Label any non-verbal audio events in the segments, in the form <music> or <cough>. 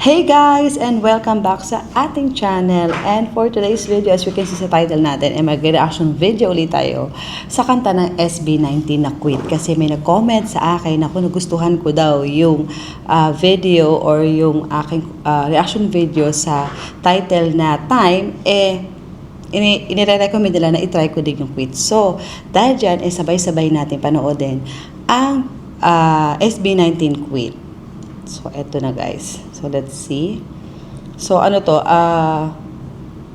Hey guys! And welcome back sa ating channel. And for today's video, as you can see sa title natin, ay mag-reaction video ulit tayo sa kanta ng SB19 na Quit. Kasi may nag-comment sa akin na kung nagustuhan ko daw yung ah, video or yung aking ah, reaction video sa title na Time, eh, ini inire-recommend nila na itry ko din yung quit. So, dahil dyan, eh, sabay-sabay natin panoodin ang ah, SB19 quit. So, eto na guys. So, let's see. So, ano to? Ah,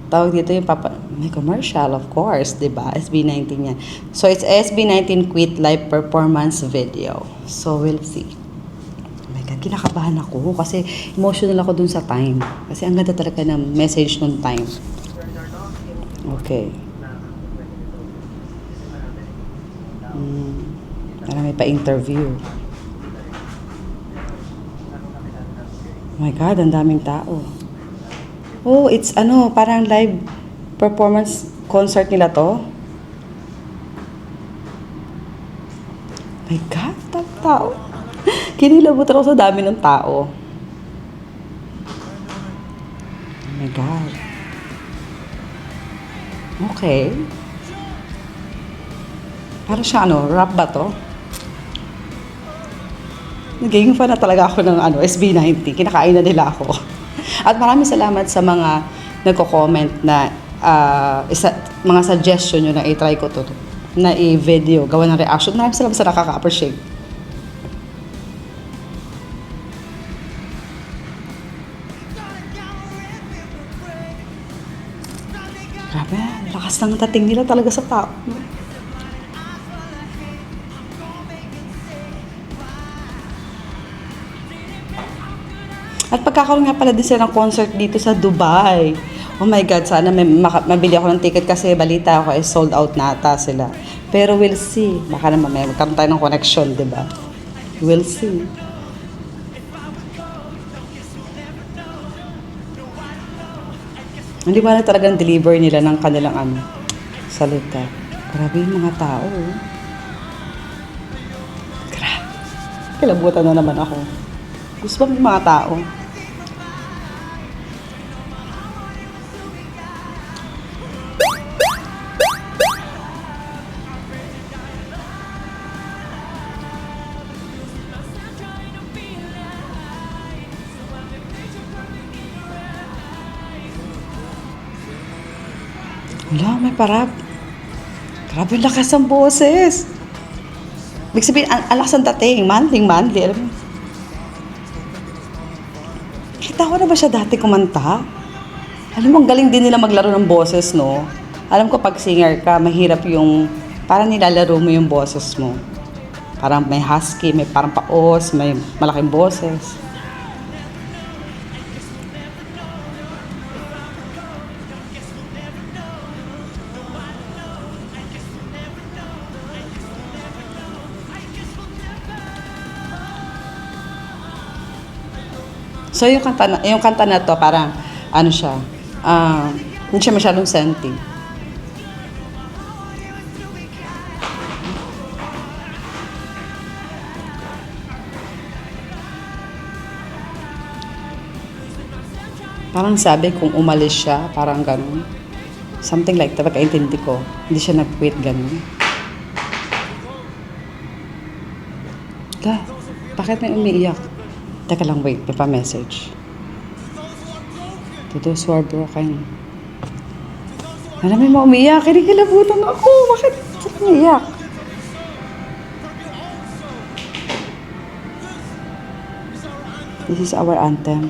tawag dito yung papa... May commercial, of course, di ba? SB19 yan. So, it's SB19 Quit Live Performance Video. So, we'll see. Oh my God, kinakabahan ako kasi emotional ako dun sa time. Kasi ang ganda talaga ng message nung time. Okay. Hmm. Parang may pa-interview. Oh my God, ang daming tao. Oh, it's ano, parang live performance concert nila to. My God, tao. tao. <laughs> Kinilabot ako sa dami ng tao. Oh my God. Okay. Para siya ano, rap ba to? Nagiging fan na talaga ako ng ano, SB90. Kinakain na nila ako. At maraming salamat sa mga nagko-comment na ah, isa, mga suggestion nyo na i-try ko to na i-video, gawa ng reaction. Maraming salamat sa nakaka-appreciate. Grabe, lakas ng dating nila talaga sa tao. At pagkakaroon nga pala din sila ng concert dito sa Dubai. Oh my God, sana may mabili ako ng ticket kasi balita ako ay sold out na ata sila. Pero we'll see. Baka naman may magkaroon tayo ng connection, di ba? We'll see. Hindi ba na talagang deliver nila ng kanilang ano, salita. Grabe yung mga tao. Grabe. Kilabutan na naman ako. Gusto ba yung mga tao? Wala, may parab. Grabe ang lakas ng boses. Ibig sabihin, ang, ang lakas ng dating. Manling, manly. Alam mo? Kita ko na ba siya dati kumanta? Alam mo, ang galing din nila maglaro ng boses, no? Alam ko, pag singer ka, mahirap yung... Parang nilalaro mo yung boses mo. Parang may husky, may parang paos, may malaking boses. So yung kanta na, yung kanta na to parang ano siya, ah, hindi siya masyadong senti. Parang sabi kung umalis siya, parang ganun. Something like that, pagkaintindi ko. Hindi siya nag-quit ganun. Da, bakit may umiiyak? Teka lang, wait. May pa-message. To those who are broken. Alam mo, mga umiiyak. Kinikilabutan ako. Bakit bakit umiiyak? This is our anthem.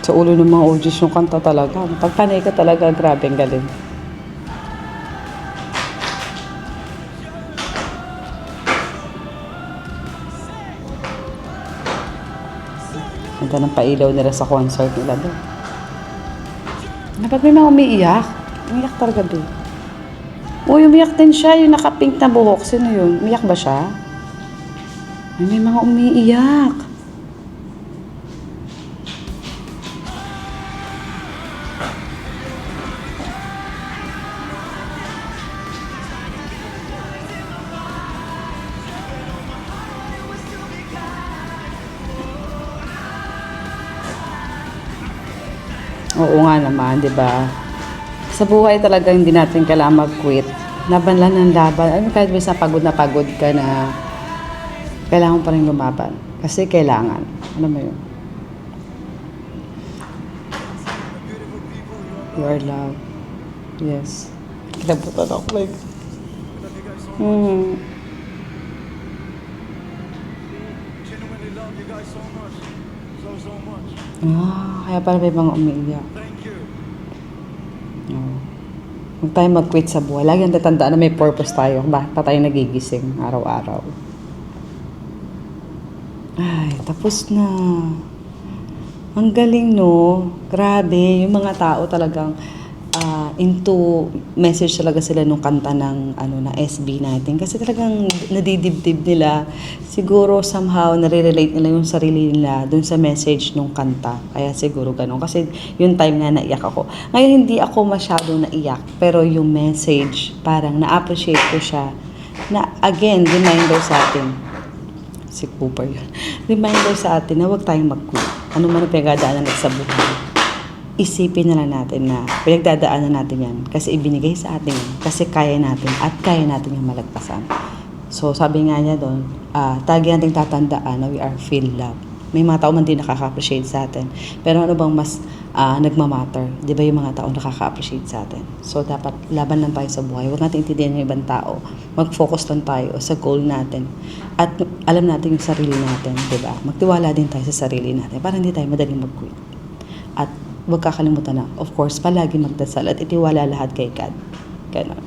Sa ulo ng mga audios yung kanta talaga. Pagpanay ka talaga, grabe ang galing. Ganda ng pailaw nila sa concert nila doon. Dapat may mga umiiyak. Umiiyak talaga doon. Uy, umiyak din siya. Yung nakapink na buhok. Sino yun? Umiyak ba siya? Ay, may mga umiiyak. Naman, di ba? Sa buhay talaga hindi natin kailangan mag-quit. Laban lang ng laban. Ano kahit minsan pagod na pagod ka na kailangan pa rin lumaban. Kasi kailangan. Ano mo yun? You are loved. Yes. Kinabutan ako. Like, mm. Love. Ah, kaya pala may mga umiiyak. Oo. Huwag tayo mag-quit sa buhay. Lagi ang tatandaan na may purpose tayo. Bakit pa tayo nagigising araw-araw? Ay, tapos na. Ang galing, no? Grabe. Yung mga tao talagang ah, into message talaga sila nung kanta ng ano na SB natin. Kasi talagang nadidibdib nila. Siguro somehow nare-relate nila yung sarili nila dun sa message nung kanta. Kaya siguro ganun. Kasi yung time nga naiyak ako. Ngayon hindi ako masyado naiyak. Pero yung message parang na-appreciate ko siya. Na again reminder sa atin. Si Cooper yun. <laughs> Reminder sa atin na huwag tayong mag-quit. Ano man ang pinagdaanan sa buhay isipin na lang natin na pinagdadaanan natin yan kasi ibinigay sa atin kasi kaya natin at kaya natin yung malagpasan. So sabi nga niya doon, uh, tagi nating tatandaan na we are feel love. May mga tao man din nakaka-appreciate sa atin. Pero ano bang mas ah, nagmamatter? Di ba yung mga tao nakaka-appreciate sa atin? So dapat laban lang tayo sa buhay. Huwag natin intindihan yung ibang tao. Mag-focus lang tayo sa goal natin. At alam natin yung sarili natin, di ba? Magtiwala din tayo sa sarili natin para hindi tayo madaling mag-quit. Huwag kakalimutan na, of course, palagi magdasal at itiwala lahat kay God. Ganon.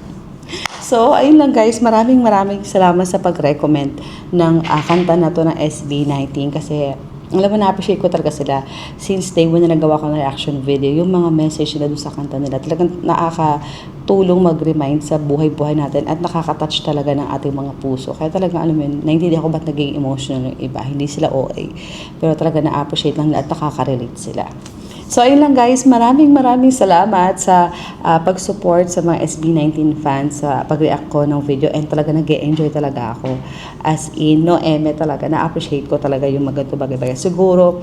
So, ayun lang guys. Maraming maraming salamat sa pag-recommend ng ah, kanta na to ng SB19 kasi alam mo, na-appreciate ko talaga sila since day one na nagawa ko ng reaction video, yung mga message nila doon sa kanta nila, talagang nakakatulong mag-remind sa buhay-buhay natin at nakaka-touch talaga ng ating mga puso. Kaya talaga, alam mo yun, naintindihan ko ba't naging emotional yung iba. Hindi sila OA. Pero talaga na-appreciate lang at nakaka-relate sila. So, ayun lang guys. Maraming maraming salamat sa ah, pag-support sa mga SB19 fans sa pag-react ko ng video and talaga nag enjoy talaga ako. As in, no eme talaga. Na-appreciate ko talaga yung maganda bagay-bagay. Siguro,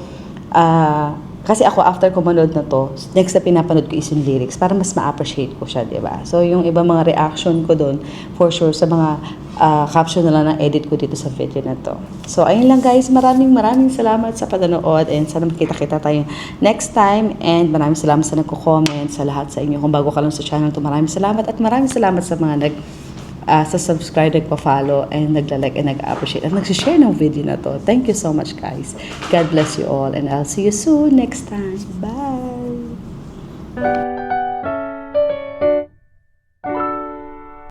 ah, kasi ako after ko manood na to, next na pinapanood ko is yung lyrics para mas ma-appreciate ko siya, di ba? So, yung iba mga reaction ko doon, for sure, sa mga ah, caption na lang na edit ko dito sa video na to. So, ayun lang guys. Maraming maraming salamat sa panonood and sana makita-kita tayo next time and maraming salamat sa nagko-comment sa lahat sa inyo. Kung bago ka lang sa channel to, maraming salamat at maraming salamat sa mga nag ah, sa subscribe, nagpa-follow, and nagla-like and nag-appreciate at nag-share ng video na to. Thank you so much guys. God bless you all and I'll see you soon next time. Bye!